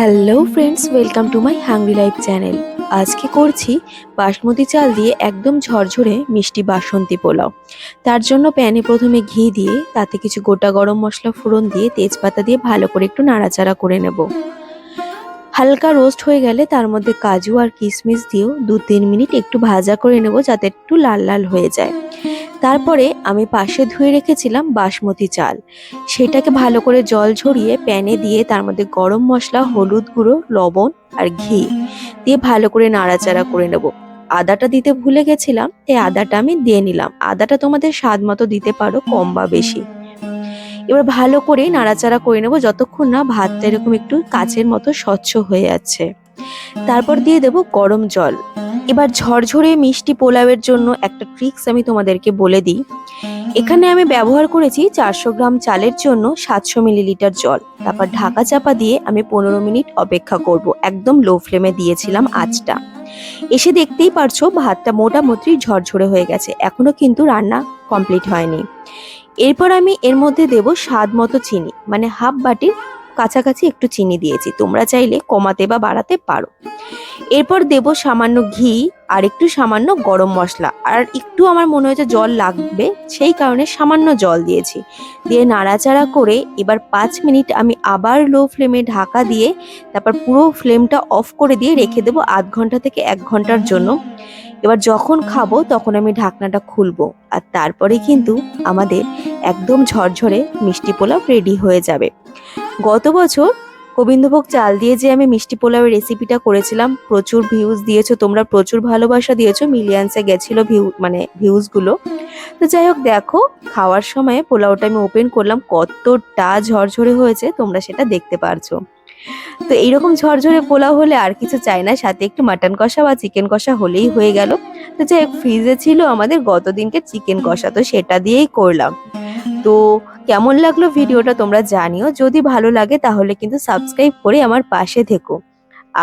Hello friends welcome to my hungry life channel আজকে করছি বাসমতি চাল দিয়ে একদম ঝরঝরে মিষ্টি বাসন্তী পোলাও। তার জন্য প্যানে প্রথমে ঘি দিয়ে, তাতে কিছু গোটা গরম মশলা ফোড়ন দিয়ে, তেজপাতা দিয়ে ভালো করে একটু নাড়াচাড়া করে নেব। হালকা রোস্ট হয়ে গেলে তার মধ্যে কাজু আর কিশমিশ দিয়েও দু তিন মিনিট একটু ভাজা করে নেব যাতে একটু লাল লাল হয়ে যায়। তারপরে আমি পাশে ধুয়ে রেখেছিলাম বাসমতি চাল। সেটাকে ভালো করে জল ঝরিয়ে প্যানে দিয়ে তার মধ্যে গরম মশলা, হলুদ গুঁড়ো, লবণ আর ঘি দিয়ে ভালো করে নাড়াচাড়া করে নেব। আদাটা দিতে ভুলে গেছিলাম এই আদাটা আমি দিয়ে নিলাম। আদাটা তোমাদের স্বাদ মতো দিতে পারো, কম বা বেশি। এবার ভালো করে নাড়াচাড়া করে নেব যতক্ষণ না ভাতটা এরকম একটু কাচের মতো স্বচ্ছ হয়ে যাচ্ছে। তারপর দিয়ে দেব গরম জল। এবার ঝরঝরে মিষ্টি পোলাওয়ের জন্য একটা ট্রিক্স আমি তোমাদেরকে বলে দিই। এখানে আমি ব্যবহার করেছি চারশো গ্রাম চালের জন্য সাতশো মিলিলিটার জল। তারপর ঢাকা চাপা দিয়ে আমি পনেরো মিনিট অপেক্ষা করব। একদম লো ফ্লেমে দিয়েছিলাম আঁচটা। এসে দেখতেই পারছ ভাতটা মোটামুটি ঝরঝরে হয়ে গেছে। এখনও কিন্তু রান্না কমপ্লিট হয়নি। এরপর আমি এর মধ্যে দেব স্বাদ মতো চিনি মানে হাফ বাটির কাছাকাছি একটু চিনি দিয়েছি। তোমরা চাইলে কমাতে বা বাড়াতে পারো। এরপর দেব সামান্য ঘি আর একটু সামান্য গরম মশলা। আর একটু আমার মনে হয়েছে জল লাগবে, সেই কারণে সামান্য জল দিয়েছি। দিয়ে নাড়াচাড়া করে এবার পাঁচ মিনিট আমি আবার লো ফ্লেমে ঢাকা দিয়ে, তারপর পুরো ফ্লেমটা অফ করে দিয়ে রেখে দেবো আধ ঘণ্টা থেকে এক ঘণ্টার জন্য। এবার যখন খাব তখন আমি ঢাকনাটা খুলবো। আর তারপরে কিন্তু আমাদের একদম ঝরঝরে মিষ্টি পোলাও রেডি হয়ে যাবে। গত বছর গোবিন্দভোগ চাল দিয়ে যে আমি মিষ্টি পোলাওয়ের রেসিপিটা করেছিলাম, প্রচুর ভিউজ দিয়েছ, তোমরা প্রচুর ভালোবাসা দিয়েছ মিলিয়ান্সে গেছিল ভিউ মানে ভিউজগুলো তো যাই হোক, দেখো, খাওয়ার সময় পোলাওটা আমি ওপেন করলাম, কতটা ঝরঝরে হয়েছে, তোমরা সেটা দেখতে পারছ। তো এইরকম ঝরঝরে পোলাও হলে আর কিছু চাই না, সাথে একটু মাটন কষা বা চিকেন কষা হলেই হয়ে গেল। তো যাই হোক ফ্রিজে ছিল আমাদের গত দিনকে চিকেন কষা, তো সেটা দিয়েই করলাম। তো কেমন লাগল ভিডিওটা তোমরা জানিও। যদি ভালো লাগে তাহলে কিন্তু সাবস্ক্রাইব করে আমার পাশে থেকো।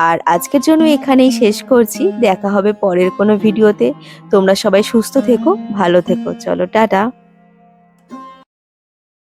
আর আজকের জন্য এখানেই শেষ করছি। দেখা হবে পরের কোনো ভিডিওতে। তোমরা সবাই সুস্থ থেকো ভালো থেকো। চলো টাটা।